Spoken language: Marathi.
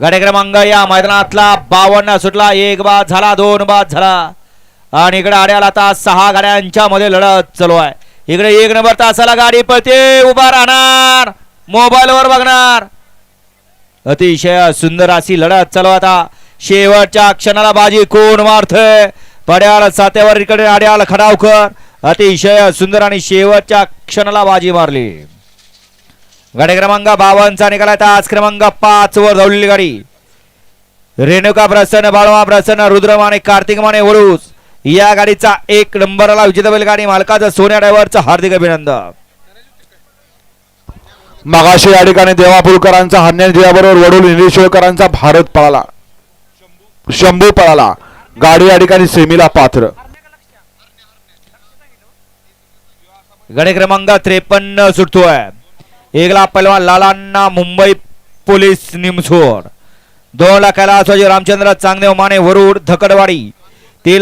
गाडी क्रमांक या मैदानातला बावन्न सुटला. एक बाद झाला दोन बाद झाला. आणि इकडे आड्याला आता सहा गाड्यांच्या मध्ये लढत चालू आहे. इकडे एक नंबर तासाला गाडी पळते उभा राहणार मोबाईलवर बघणार. अतिशय सुंदर अशी लढत चालू आहे आता. शेवटच्या क्षणाला बाजी कोण मारतय? पड्याल सात्यावर इकडे आड्याल खडावकर. अतिशय सुंदर आणि शेवटच्या क्षणाला बाजी मारली. गाडी क्रमांक बावनचा निकाल आज क्रमांक पाच वर धावलेली गाडी. रेणुका प्रसन्न बाळवा प्रसन्न रुद्रम आणि कार्तिक माने वळूस या गाडीचा एक नंबरला विजेता बैल गाडी मालकाचं सोन्या ड्रायव्हरचं हार्दिक अभिनंदन. मगाशी या ठिकाणी देवापूरकरांचा हन्या जिल्ह्याबरोबर वडूल निलेश्वरकरांचा भारत पळाला. शंभू पळाला. गाडी या ठिकाणी सेमीला पात्र. गाडी क्रमांक त्रेपन्न सुटतोय. एकला पहिलवान लालांना मुंबई पोलीस निमसोर दोन लाखाला रामचंद्र चांगदेव माने वरुड धकडवाडी.